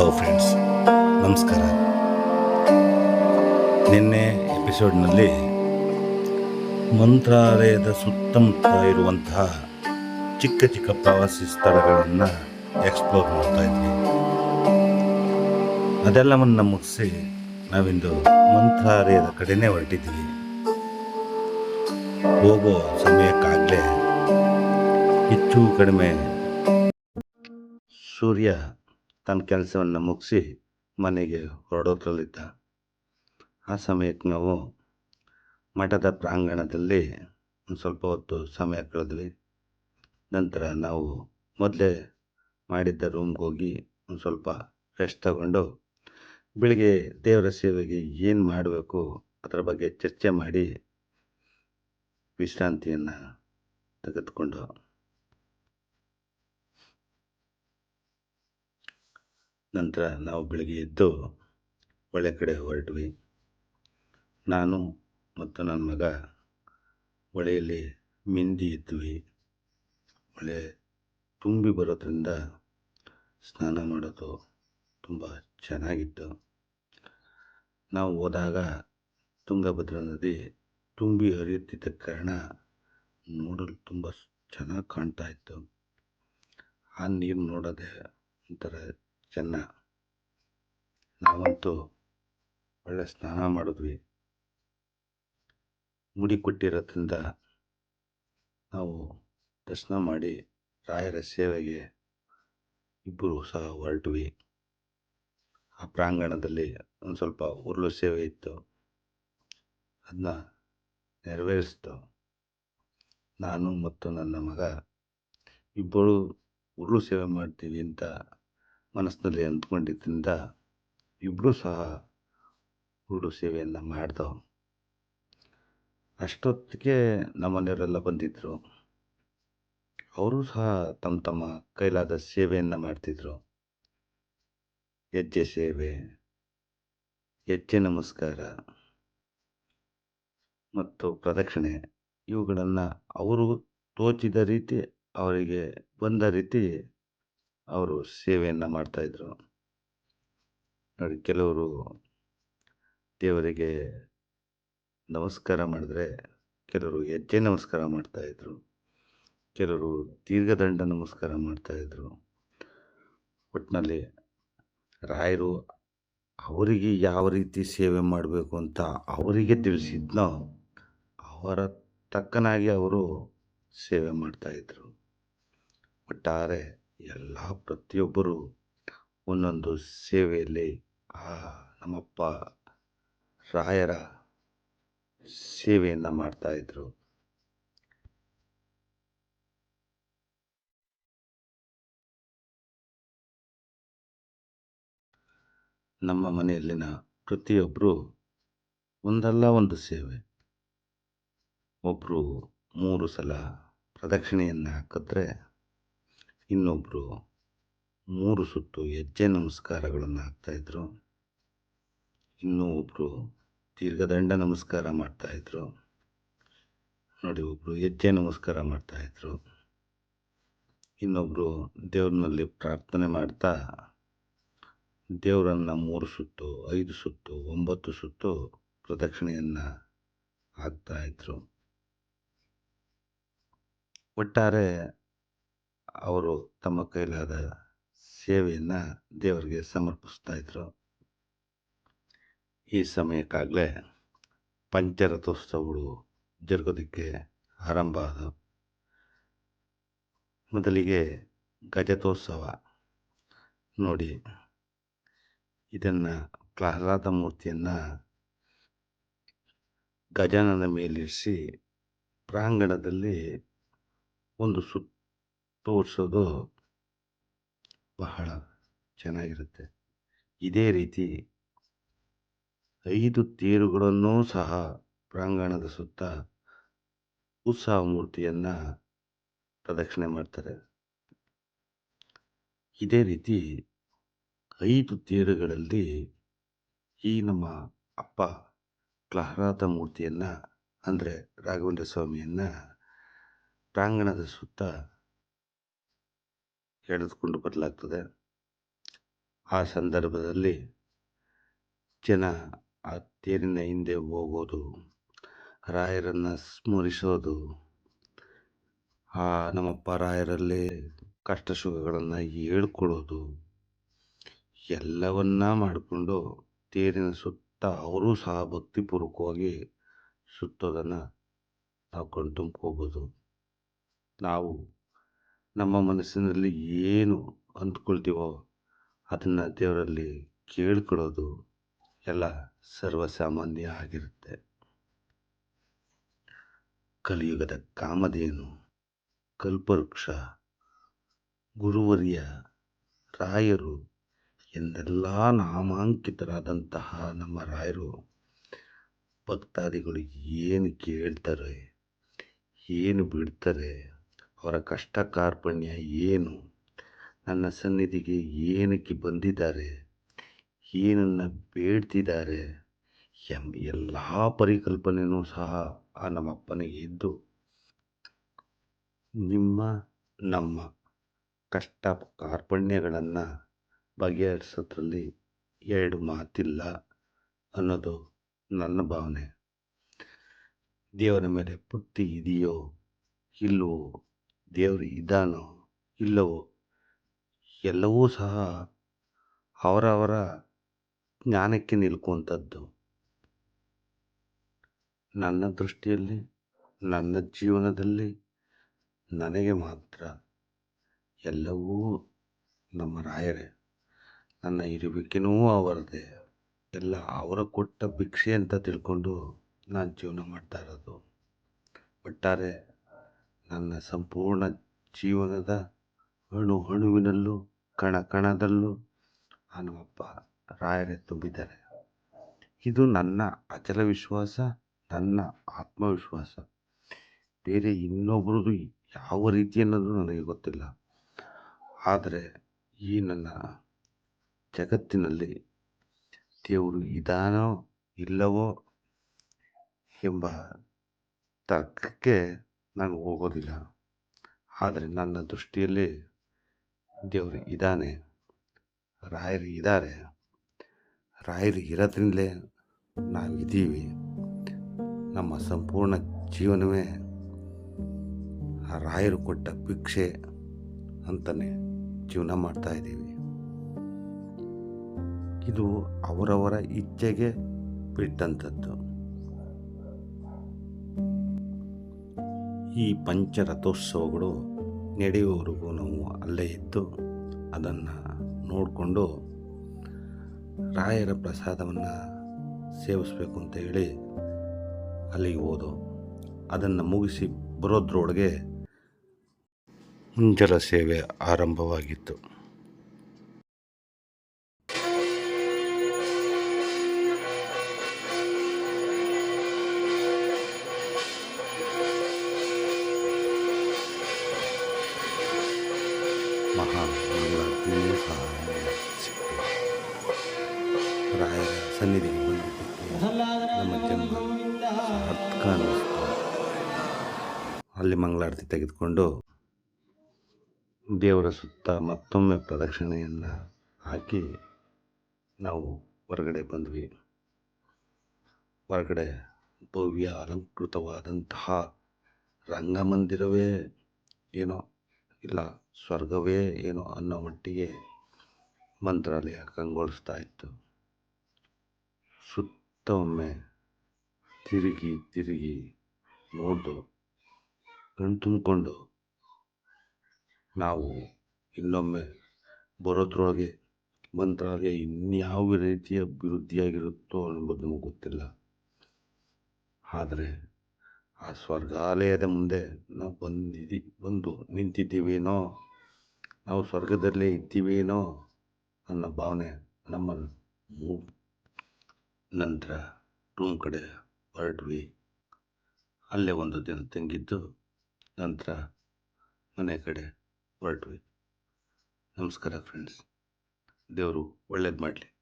Hello friends ನಮಸ್ಕಾರ. ನಿನ್ನೆ ಎಪಿಸೋಡ್ನಲ್ಲಿ ಮಂತ್ರಾಲಯದ ಸುತ್ತಮುತ್ತ ಇರುವಂತಹ ಚಿಕ್ಕ ಚಿಕ್ಕ ಪ್ರವಾಸಿ ಸ್ಥಳಗಳನ್ನು ಎಕ್ಸ್ಪ್ಲೋರ್ ಮಾಡ್ತಾ ಇದ್ವಿ. ಅದೆಲ್ಲವನ್ನು ಮುಗಿಸಿ ನಾವಿಂದು ಮಂತ್ರಾಲಯದ ಕಡೆಯೇ ಹೊರಟಿದ್ದೀವಿ. ಹೋಗೋ ಸಮಯಕ್ಕಾಗಲೇ ಹೆಚ್ಚು ಕಡಿಮೆ ಸೂರ್ಯ ತನ್ನ ಕೆಲಸವನ್ನು ಮುಗಿಸಿ ಮನೆಗೆ ಹೊರಡೋದ್ರಲ್ಲಿದ್ದ ಆ ಸಮಯಕ್ಕೆ ನಾವು ಮಠದ ಪ್ರಾಂಗಣದಲ್ಲಿ ಒಂದು ಸ್ವಲ್ಪ ಹೊತ್ತು ಸಮಯ ಕಳೆದ್ವಿ. ನಂತರ ನಾವು ಮೊದಲೇ ಮಾಡಿದ್ದ ರೂಮ್ಗೆ ಹೋಗಿ ಒಂದು ಸ್ವಲ್ಪ ರೆಸ್ಟ್ ತಗೊಂಡು ಬೆಳಿಗ್ಗೆ ದೇವರ ಸೇವೆಗೆ ಏನು ಮಾಡಬೇಕು ಅದರ ಬಗ್ಗೆ ಚರ್ಚೆ ಮಾಡಿ ವಿಶ್ರಾಂತಿಯನ್ನು ತೆಗೆದುಕೊಂಡು ನಂತರ ನಾವು ಬೆಳಗ್ಗೆ ಎದ್ದು ಒಳ್ಳೆ ಕಡೆ ಹೊರಟ್ವಿ. ನಾನು ಮತ್ತು ನನ್ನ ಮಗ ಹೊಳೆಯಲ್ಲಿ ಮಿಂದಿ ಇದ್ವಿ. ಹೊಳೆ ತುಂಬಿ ಬರೋದ್ರಿಂದ ಸ್ನಾನ ಮಾಡೋದು ತುಂಬ ಚೆನ್ನಾಗಿತ್ತು. ನಾವು ಹೋದಾಗ ತುಂಗಭದ್ರಾ ನದಿ ತುಂಬಿ ಹರಿಯುತ್ತಿದ್ದ ಕಾರಣ ನೋಡಲು ತುಂಬ ಚೆನ್ನಾಗಿ ಕಾಣ್ತಾ ಇತ್ತು. ಆ ನೀರು ನೋಡೋದೇ ಒಂಥರ ಚೆನ್ನ ನಾವಂತೂ ಒಳ್ಳೆ ಸ್ನಾನ ಮಾಡಿದ್ವಿ. ಮುಡಿ ಕೊಟ್ಟಿರೋದ್ರಿಂದ ನಾವು ದರ್ಶನ ಮಾಡಿ ರಾಯರ ಸೇವೆಗೆ ಇಬ್ಬರು ಸಹ ಹೊರಟ್ವಿ. ಆ ಪ್ರಾಂಗಣದಲ್ಲಿ ಒಂದು ಸ್ವಲ್ಪ ಉರುಳು ಸೇವೆ ಇತ್ತು. ಅದನ್ನ ನೆರವೇರಿಸ್ತು. ನಾನು ಮತ್ತು ನನ್ನ ಮಗ ಇಬ್ಬರು ಉರುಳು ಸೇವೆ ಮಾಡ್ತೀವಿ ಅಂತ ಮನಸ್ಸಿನಲ್ಲಿ ಅಂದ್ಕೊಂಡಿದ್ದರಿಂದ ಇಬ್ಬರೂ ಸಹ ಊರು ಸೇವೆಯನ್ನು ಮಾಡಿದವು ಅಷ್ಟೊತ್ತಿಗೆ ನಮ್ಮನೆಯವರೆಲ್ಲ ಬಂದಿದ್ದರು ಅವರು ಸಹ ತಮ್ಮ ತಮ್ಮ ಕೈಲಾದ ಸೇವೆಯನ್ನು ಮಾಡ್ತಿದ್ರು. ಹೆಜ್ಜೆ ಸೇವೆ, ಹೆಜ್ಜೆ ನಮಸ್ಕಾರ ಮತ್ತು ಪ್ರದಕ್ಷಿಣೆ. ಇವುಗಳನ್ನು ಅವರು ತೋಚಿದ ರೀತಿ, ಅವರಿಗೆ ಬಂದ ರೀತಿ ಅವರು ಸೇವೆಯನ್ನು ಮಾಡ್ತಾಯಿದ್ರು ನೋಡಿ, ಕೆಲವರು ದೇವರಿಗೆ ನಮಸ್ಕಾರ ಮಾಡಿದ್ರೆ ಕೆಲವರು ಹೆಜ್ಜೆ ನಮಸ್ಕಾರ ಮಾಡ್ತಾಯಿದ್ರು ಕೆಲವರು ದೀರ್ಘದಂಡ ನಮಸ್ಕಾರ ಮಾಡ್ತಾಯಿದ್ರು ಒಟ್ಟಿನಲ್ಲಿ ರಾಯರು ಅವರಿಗೆ ಯಾವ ರೀತಿ ಸೇವೆ ಮಾಡಬೇಕು ಅಂತ ಅವರಿಗೆ ತಿಳಿಸಿದ್ನೋ ಅವರ ತಕ್ಕನಾಗಿ ಅವರು ಸೇವೆ ಮಾಡ್ತಾಯಿದ್ರು ಒಟ್ಟಾರೆ ಎಲ್ಲ ಪ್ರತಿಯೊಬ್ಬರು ಒಂದೊಂದು ಸೇವೆಯಲ್ಲಿ, ಆ ನಮ್ಮಪ್ಪ ರಾಯರ ಸೇವೆಯನ್ನು ಮಾಡ್ತಾಯಿದ್ರು ನಮ್ಮ ಮನೆಯಲ್ಲಿನ ಪ್ರತಿಯೊಬ್ಬರು ಒಂದಲ್ಲ ಒಂದು ಸೇವೆ. ಒಬ್ಬರು ಮೂರು ಸಲ ಪ್ರದಕ್ಷಿಣೆಯನ್ನು ಹಾಕಿದ್ರೆ ಇನ್ನೊಬ್ಬರು ಮೂರು ಸುತ್ತು ಹೆಜ್ಜೆ ನಮಸ್ಕಾರಗಳನ್ನು ಹಾಕ್ತಾಯಿದ್ರು ಇನ್ನೂ ಒಬ್ಬರು ದೀರ್ಘದಂಡ ನಮಸ್ಕಾರ ಮಾಡ್ತಾಯಿದ್ರು ನೋಡಿ ಒಬ್ಬರು ಹೆಜ್ಜೆ ನಮಸ್ಕಾರ ಮಾಡ್ತಾಯಿದ್ರು ಇನ್ನೊಬ್ಬರು ದೇವ್ರನಲ್ಲಿ ಪ್ರಾರ್ಥನೆ ಮಾಡ್ತಾ ದೇವರನ್ನು ಮೂರು ಸುತ್ತು, ಐದು ಸುತ್ತು, ಒಂಬತ್ತು ಸುತ್ತು ಪ್ರದಕ್ಷಿಣೆಯನ್ನು ಹಾಕ್ತಾಯಿದ್ರು ಒಟ್ಟಾರೆ ಅವರು ತಮ್ಮ ಕೈಲಾದ ಸೇವೆಯನ್ನು ದೇವರಿಗೆ ಸಮರ್ಪಿಸ್ತಾ ಇದ್ದರು ಈ ಸಮಯಕ್ಕಾಗಲೇ ಪಂಚರಥೋತ್ಸವಗಳು ಜರುಗೋದಕ್ಕೆ ಆರಂಭ ಆದವು ಮೊದಲಿಗೆ ಗಜತೋತ್ಸವ ನೋಡಿ. ಇದನ್ನು ಪ್ರಹ್ಲಾದ ಮೂರ್ತಿಯನ್ನು ಗಜಾನನ ಮೇಲಿರಿಸಿ ಪ್ರಾಂಗಣದಲ್ಲಿ ಒಂದು ಸುತ್ತು ತೋರಿಸೋದು ಬಹಳ ಚೆನ್ನಾಗಿರುತ್ತೆ. ಇದೇ ರೀತಿ ಐದು ತೇರುಗಳನ್ನೂ ಸಹ ಪ್ರಾಂಗಣದ ಸುತ್ತ ಉತ್ಸವ ಮೂರ್ತಿಯನ್ನು ಪ್ರದಕ್ಷಿಣೆ ಮಾಡ್ತಾರೆ. ಇದೇ ರೀತಿ ಐದು ತೇರುಗಳಲ್ಲಿ ಈ ನಮ್ಮ ಅಪ್ಪ ಪ್ರಹ್ಲಾದ ಮೂರ್ತಿಯನ್ನು ಅಂದರೆ ರಾಘವೇಂದ್ರ ಸ್ವಾಮಿಯನ್ನು ಪ್ರಾಂಗಣದ ಸುತ್ತ ಎಳೆದುಕೊಂಡು ಬರಲಾಗ್ತದೆ. ಆ ಸಂದರ್ಭದಲ್ಲಿ ಜನ ಆ ತೇರಿನ ಹಿಂದೆ ಹೋಗೋದು, ರಾಯರನ್ನು ಸ್ಮರಿಸೋದು, ಆ ನಮ್ಮಪ್ಪ ರಾಯರಲ್ಲಿ ಕಷ್ಟ ಸುಖಗಳನ್ನು ಹೇಳ್ಕೊಳ್ಳೋದು ಎಲ್ಲವನ್ನ ಮಾಡಿಕೊಂಡು ತೇರಿನ ಸುತ್ತ ಅವರೂ ಸಹ ಭಕ್ತಿಪೂರ್ವಕವಾಗಿ ಸುತ್ತೋದನ್ನು ನಾವು ಕಣ್ತುಂಬ್ಕೋಬೋದು. ನಾವು ನಮ್ಮ ಮನಸ್ಸಿನಲ್ಲಿ ಏನು ಅಂದ್ಕೊಳ್ತೀವೋ ಅದನ್ನು ದೇವರಲ್ಲಿ ಕೇಳ್ಕೊಳ್ಳೋದು ಎಲ್ಲ ಸರ್ವಸಾಮಾನ್ಯ ಆಗಿರುತ್ತೆ. ಕಲಿಯುಗದ ಕಾಮಧೇನು, ಕಲ್ಪವೃಕ್ಷ, ಗುರುವರಿಯ, ರಾಯರು ಎಂದೆಲ್ಲ ನಾಮಾಂಕಿತರಾದಂತಹ ನಮ್ಮ ರಾಯರು ಭಕ್ತಾದಿಗಳು ಏನು ಕೇಳ್ತಾರೆ, ಏನು ಬಿಡ್ತಾರೆ ಅವರ ಕಷ್ಟ ಕಾರ್ಪಣ್ಯ ಏನು? ನನ್ನ ಸನ್ನಿಧಿಗೆ ಏನಕ್ಕೆ ಬಂದಿದ್ದಾರೆ? ಏನನ್ನು ಬೇಡ್ತಿದ್ದಾರೆ? ಎಂಬ ಎಲ್ಲ ಪರಿಕಲ್ಪನೆಯೂ ಸಹ ಆ ನಮ್ಮಪ್ಪನಿಗೆ ಇದ್ದು, ನಿಮ್ಮ, ನಮ್ಮ ಕಷ್ಟ ಕಾರ್ಪಣ್ಯಗಳನ್ನು ಬಗೆಹರಿಸೋದ್ರಲ್ಲಿ ಎರಡು ಮಾತಿಲ್ಲ ಅನ್ನೋದು ನನ್ನ ಭಾವನೆ. ದೇವರ ಮೇಲೆ ಪುಟ್ಟಿ ಇದೆಯೋ ಇಲ್ಲವೋ ದೇವರು ಇದ್ದಾನೋ ಇಲ್ಲವೋ ಎಲ್ಲವೂ ಸಹ ಅವರವರ ಜ್ಞಾನಕ್ಕೆ ನಿಲ್ಕುವಂಥದ್ದು ನನ್ನ ದೃಷ್ಟಿಯಲ್ಲಿ, ನನ್ನ ಜೀವನದಲ್ಲಿ ನನಗೆ ಮಾತ್ರ ಎಲ್ಲವೂ ನಮ್ಮ ರಾಯರೇ. ನನ್ನ ಇರುವಿಕೆನೂ ಅವರದೇ. ಎಲ್ಲ ಅವರ ಕೊಟ್ಟ ಭಿಕ್ಷೆ ಅಂತ ತಿಳ್ಕೊಂಡು ನಾನು ಜೀವನ ಮಾಡ್ತಾ ಇರೋದು. ಒಟ್ಟಾರೆ ನನ್ನ ಸಂಪೂರ್ಣ ಜೀವನದ ಅಣು ಅಣುವಿನಲ್ಲೂ, ಕಣ ಕಣದಲ್ಲೂ ಹನುಮಪ್ಪ ರಾಯರೇ ತುಂಬಿದ್ದಾರೆ. ಇದು ನನ್ನ ಅಚಲ ವಿಶ್ವಾಸ, ನನ್ನ ಆತ್ಮವಿಶ್ವಾಸ. ಬೇರೆ ಇನ್ನೊಬ್ರದ್ದು ಯಾವ ರೀತಿ ಅನ್ನೋದು ನನಗೆ ಗೊತ್ತಿಲ್ಲ. ಆದರೆ ಈ ನನ್ನ ಜಗತ್ತಿನಲ್ಲಿ ದೇವರು ಇದಾನೋ ಇಲ್ಲವೋ ಎಂಬ ತರ್ಕಕ್ಕೆ ನಾನು ಹೋಗೋದಿಲ್ಲ. ಆದರೆ ನನ್ನ ದೃಷ್ಟಿಯಲ್ಲಿ ದೇವರು ಇದ್ದಾನೆ. ರಾಯರು ಇದ್ದಾರೆ. ರಾಯರು ಇರೋದ್ರಿಂದಲೇ ನಾವಿದ್ದೀವಿ ನಮ್ಮ ಸಂಪೂರ್ಣ ಜೀವನವೇ ಆ ರಾಯರು ಕೊಟ್ಟ ಭಿಕ್ಷೆ ಅಂತಲೇ ಜೀವನ ಮಾಡ್ತಾ ಇದ್ದೀವಿ. ಇದು ಅವರವರ ಇಚ್ಛೆಗೆ ಬಿಟ್ಟಂಥದ್ದು ಈ ಪಂಚರಥೋತ್ಸವಗಳು ನಡೆಯುವವರೆಗೂ ನಾವು ಅಲ್ಲೇ ಇದ್ದು ಅದನ್ನು ನೋಡಿಕೊಂಡು ರಾಯರ ಪ್ರಸಾದವನ್ನು ಸೇವಿಸಬೇಕು ಅಂತ ಹೇಳಿ ಅಲ್ಲಿಗೆ ಹೋದೋ. ಅದನ್ನು ಮುಗಿಸಿ ಬರೋದ್ರೊಳಗೆ ಮುಂಜಲ ಸೇವೆ ಆರಂಭವಾಗಿತ್ತು. ನಮ್ಮ ಜನ್ಮ ಅಲ್ಲಿ ಮಂಗಳಾರತಿ ತೆಗೆದುಕೊಂಡು ದೇವರ ಸುತ್ತ ಮತ್ತೊಮ್ಮೆ ಪ್ರದಕ್ಷಿಣೆಯನ್ನು ಹಾಕಿ ನಾವು ಹೊರಗಡೆ ಬಂದ್ವಿ. ಹೊರಗಡೆ ಭವ್ಯ ಅಲಂಕೃತವಾದಂತಹ ರಂಗಮಂದಿರವೇ ಏನೋ ಇಲ್ಲ, ಸ್ವರ್ಗವೇ ಏನೋ ಅನ್ನೋ ಮಟ್ಟಿಗೆ ಮಂತ್ರಾಲಯ ಕಂಗೊಳಿಸ್ತಾ ಇತ್ತು. ಸುತ್ತ ಒಮ್ಮೆ ತಿರುಗಿ ತಿರುಗಿ ನೋಡು ಕಣ್ ತುಂಬಿಕೊಂಡು ನಾವು ಇನ್ನೊಮ್ಮೆ ಬರೋದ್ರೊಳಗೆ ಮಂತ್ರಾಲಯ ಇನ್ಯಾವ ರೀತಿಯ ಅಭಿವೃದ್ಧಿಯಾಗಿರುತ್ತೋ ಅನ್ನೋದು ನಮಗೆ ಗೊತ್ತಿಲ್ಲ. ಆದರೆ ಆ ಸ್ವರ್ಗಾಲಯದ ಮುಂದೆ ನಾವು ಬಂದಿದ್ದೀ, ಬಂದು ನಿಂತಿದ್ದೀವೇನೋ, ನಾವು ಸ್ವರ್ಗದಲ್ಲೇ ಇದ್ದೀವೇನೋ ಅನ್ನೋ ಭಾವನೆ ನಮ್ಮನ್ನು ನಂತರ ರೂಮ್ ಕಡೆ ಹೊರಟ್ವಿ. ಅಲ್ಲೇ ಒಂದು ದಿನ ತಂಗಿದ್ದು ನಂತರ ಮನೆ ಕಡೆ ಹೊರಟ್ವಿ. ನಮಸ್ಕಾರ ಫ್ರೆಂಡ್ಸ್ ದೇವರು ಒಳ್ಳೇದು ಮಾಡಲಿ.